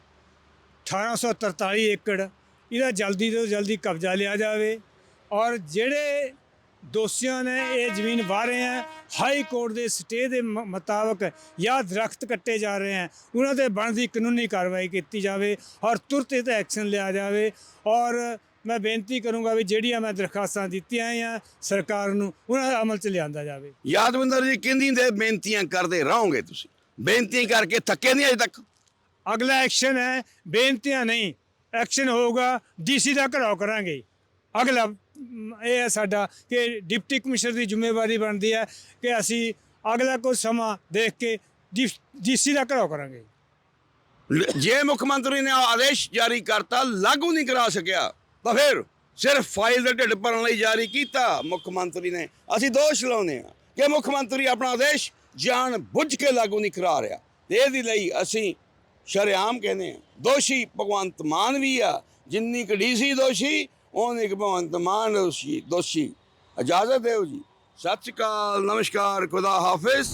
1843 ਏਕੜ ਇਹਦਾ ਜਲਦੀ ਤੋਂ ਜਲਦੀ ਕਬਜ਼ਾ ਲਿਆ ਜਾਵੇ। ਔਰ ਜਿਹੜੇ ਦੋਸ਼ੀਆਂ ਨੇ ਇਹ ਜ਼ਮੀਨ ਵਾਹ ਰਹੇ ਹੈ ਹਾਈ ਕੋਰਟ ਦੇ ਸਟੇ ਦੇ ਮੁਤਾਬਕ ਜਾਂ ਦਰਖਤ ਕੱਟੇ ਜਾ ਰਹੇ ਹੈ ਉਹਨਾਂ ਤੇ ਬਣਦੀ ਕਾਨੂੰਨੀ ਕਾਰਵਾਈ ਕੀਤੀ ਜਾਵੇ ਔਰ ਤੁਰਤ ਇਹ ਤੇ ਐਕਸ਼ਨ ਲਿਆ ਜਾਵੇ। ਔਰ ਮੈਂ ਬੇਨਤੀ ਕਰੂੰਗਾ ਵੀ ਜਿਹੜੀਆਂ ਮੈਂ ਦਰਖਾਸਤਾਂ ਦਿੱਤੀਆਂ ਆ ਸਰਕਾਰ ਨੂੰ ਉਹਨਾਂ ਦਾ ਅਮਲ ਚ ਲਿਆਂਦਾ ਜਾਵੇ। ਯਾਦਵਿੰਦਰ ਜੀ ਕਿੰਦੀ ਦੇ ਬੇਨਤੀਆਂ ਕਰਦੇ ਰਹੋਗੇ ਤੁਸੀਂ। ਬੇਨਤੀ ਕਰਕੇ ਥੱਕੇ ਨਹੀਂ ਅਜੇ ਤੱਕ। ਅਗਲਾ ਐਕਸ਼ਨ ਹੈ ਬੇਨਤੀਆਂ ਨਹੀਂ ਐਕਸ਼ਨ ਹੋਊਗਾ, ਡੀਸੀ ਦਾ ਘਰਾਓ ਕਰਾਂਗੇ। ਅਗਲਾ, ਇਹ ਹੈ ਸਾਡਾ ਕਿ ਡਿਪਟੀ ਕਮਿਸ਼ਨਰ ਦੀ ਜ਼ਿੰਮੇਵਾਰੀ ਬਣਦੀ ਹੈ ਕਿ ਅਸੀਂ ਅਗਲਾ ਕੋਈ ਸਮਾਂ ਦੇਖ ਕੇ ਡੀਸੀ ਦਾ ਘਰਾਓ ਕਰਾਂਗੇ। ਜੇ ਮੁੱਖ ਮੰਤਰੀ ਨੇ ਆਦੇਸ਼ ਜਾਰੀ ਕਰਤਾ, ਲਾਗੂ ਨਹੀਂ ਕਰਾ ਸਕਿਆ, ਤਾਂ ਫਿਰ ਸਿਰਫ ਫਾਈਲ ਦੇ ਢਿੱਡ ਭਰਨ ਲਈ ਜਾਰੀ ਕੀਤਾ ਮੁੱਖ ਮੰਤਰੀ ਨੇ। ਅਸੀਂ ਦੋਸ਼ ਲਾਉਂਦੇ ਹਾਂ ਕਿ ਮੁੱਖ ਮੰਤਰੀ ਆਪਣਾ ਆਦੇਸ਼ ਜਾਣ ਬੁੱਝ ਕੇ ਲਾਗੂ ਨਹੀਂ ਕਰਾ ਰਿਹਾ। ਇਹਦੇ ਲਈ ਅਸੀਂ ਸ਼ਰੇਆਮ ਕਹਿੰਦੇ ਹਾਂ ਦੋਸ਼ੀ ਭਗਵੰਤ ਮਾਨ ਵੀ ਆ, ਜਿੰਨੀ ਕੁ ਡੀਸੀ ਦੋਸ਼ੀ ਉਹਨੀ ਕੁ ਭਗਵੰਤ ਮਾਨ ਦੋਸ਼ੀ ਦੋਸ਼ੀ। ਇਜਾਜ਼ਤ ਦਿਓ ਜੀ। ਸਤਿ ਸ਼੍ਰੀ ਅਕਾਲ, ਨਮਸਕਾਰ, ਖੁਦਾ ਹਾਫਿਜ਼।